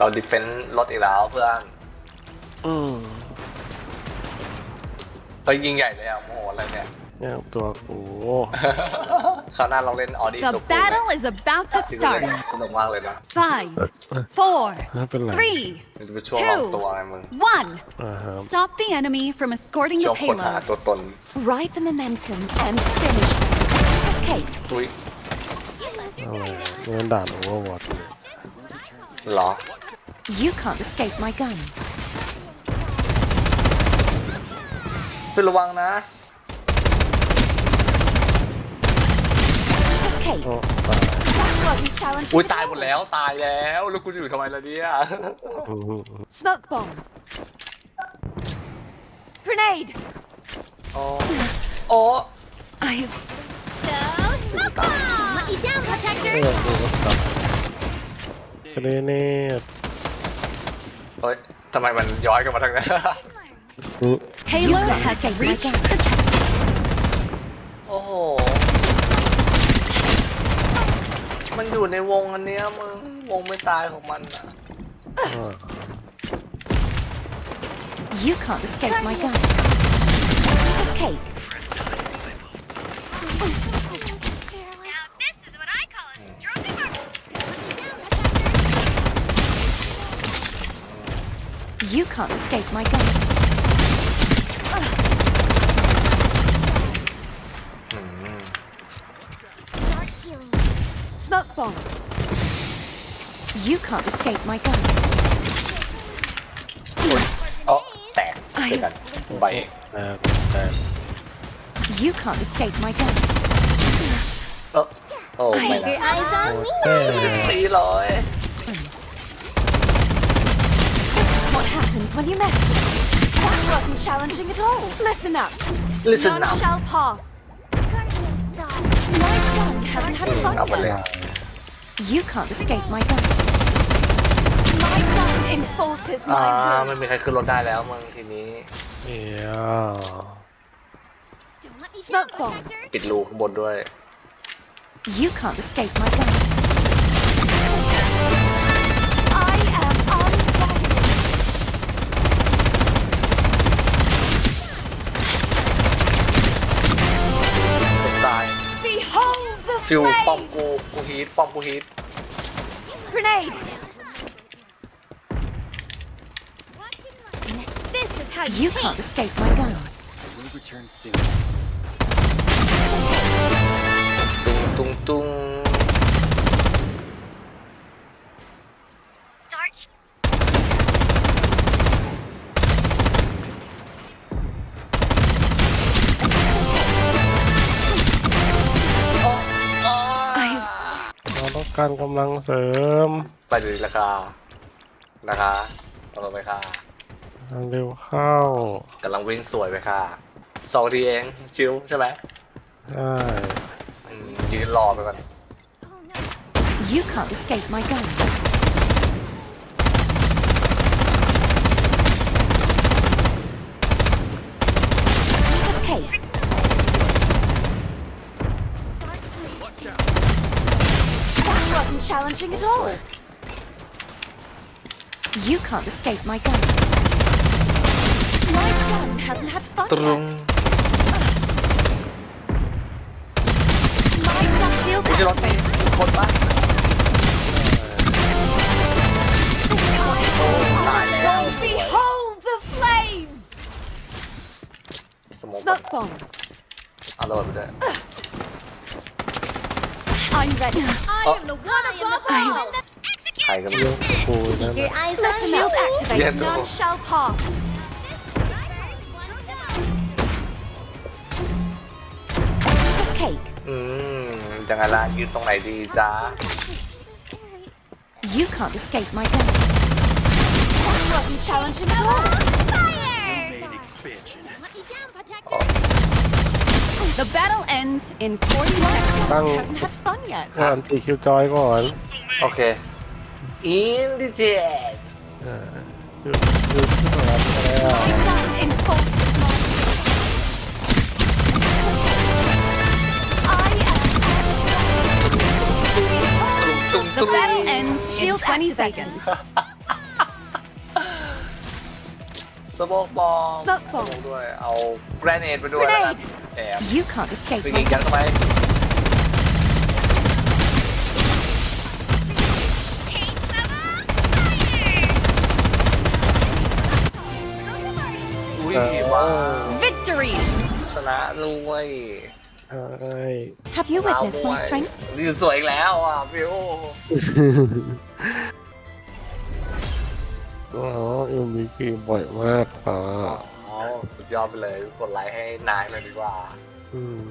เราดิเฟนต์รถอีกแล้วเพื่อนอืมเฮ้ยยิงใหญ่เลยอะโมโหอะไรเนี่ย เนี่ยตัวกูคราวหน้าเราเล่นออดี้ The ตัวกูไหม battle is about to ที่เราเล่น start. สนุกมากเลยนะ Five, four, ไม่เป็นไร three, มันจะเป็นช่วงลองตัวไงมึง one. อ่าฮะ Stop the enemy from escorting ช่ the วงคนหา payload. ตัวตน Ride the momentum and finish. Okay, ตุ้ยอะไรเงินด่านโอเวอร์วอตเหรอ you can't escape my gun. ฟิลระวังนะ Okay, โอ้ตาย that wasn't challenging. อุ้ย at ตายหมด all. แล้วตายแล้วแล้วกูจะอยู่ทำไมล่ะเนี่ยอืม Smoke bomb. Grenade. โอ้โอ้ I สตาย Let me down, เอ protector. อดูว่าตัดกระเด็นเนี่ย เฮ้ยทำไมมันย้อยกลันมาทางนั้นอืม Payload can't has escape my reached gun. the โอ้โห มันอยู่ในวงอันเนี้ยมึง วงไม่ตายของมันอะอ่า You can't escape my gun. Okay, Now you can't escape my gun. อืม Smoke bomb. You can't escape my gun. เอ๋อแตกเจอกันใบ แต่แต่ You can't escape my gun. เออโอ้ไม่นะ eyes on me. แต่ สี่ร้อย What happens when you mess? That wasn't challenging at all. Listen up. Listen None up. shall pass. My gun hasn't had เอา fun ไปเลย yet. You can't escape my gun. My gun enforces อ่า my ไม่ will. มีใครขึ้นรถได้แล้วมึงทีนี้ เดี๋ยว Don't let me Smoke down, bomb. protector. ปิดรูข้างบนด้วย You can't escape my gun. ฟิวป้อม flame. กูกูฮีทป้อมกูฮีท Grenade. This is how you, You think. can't escape my gun. ตุ้งตุ้งตุ้ง ต้องการกำลังเสริมไปดูราคานะคะเอาไปค่ะเร็วเข้ากำลังวิ่งสวยไปค่ะสองทีเองชิวใช่ไหมใช่อืมยืนรอไปก่อน You can't escape my gun. challenging at all. You can't escape my gun. My gun hasn't had fun ตรุง yet. My gun shield ไม่ใช่รถ activated. คนปะโอ้ตายแล้ว Behold the flames! สมอง Smoke bomb. เอาระเบิดไปด้วย I'm ready. I am the one above all. And the ใครก็ไม่ เรื่ รู้ องกูนั่น your น่ะ eyes Listen on Shield me. activated. Yeah, None no. shall pass. Cake. อืมจังไงล่ะยืนตรงไหนดีจ้า You can't escape my gun. That wasn't challenging at all. Fire. Don't let me down, protector. The battle ends in 40 seconds. Bang. Hasn't had fun yet. ก็อันตีคิวจอยก่อน โอเคอินดิเจต เออหยุดหยุดที่หัวแล้ว My gun enforces my I am ตุ้งตุ้ง The battle ends in Shield 20 activated. seconds. สโมกบอม Smoke ส bomb โมกด้วย เอาแกรเนดไปด้วยแล้วกัน Grenade แอบ You can't escape ไป my ยิงยัดเข้าไป Take some fire! อุ้ย เออ ว้าว Victory! ชนะลุย ใช่ Have you witnessed my strength? นี่สวยอีกแล้วอ่ะฟิว อ๋อเอ็มวีกีบ่อยมากป่ะ อ๋อ สุดยอดไปเลย กดไลค์ให้นายหน่อยดีกว่า อืม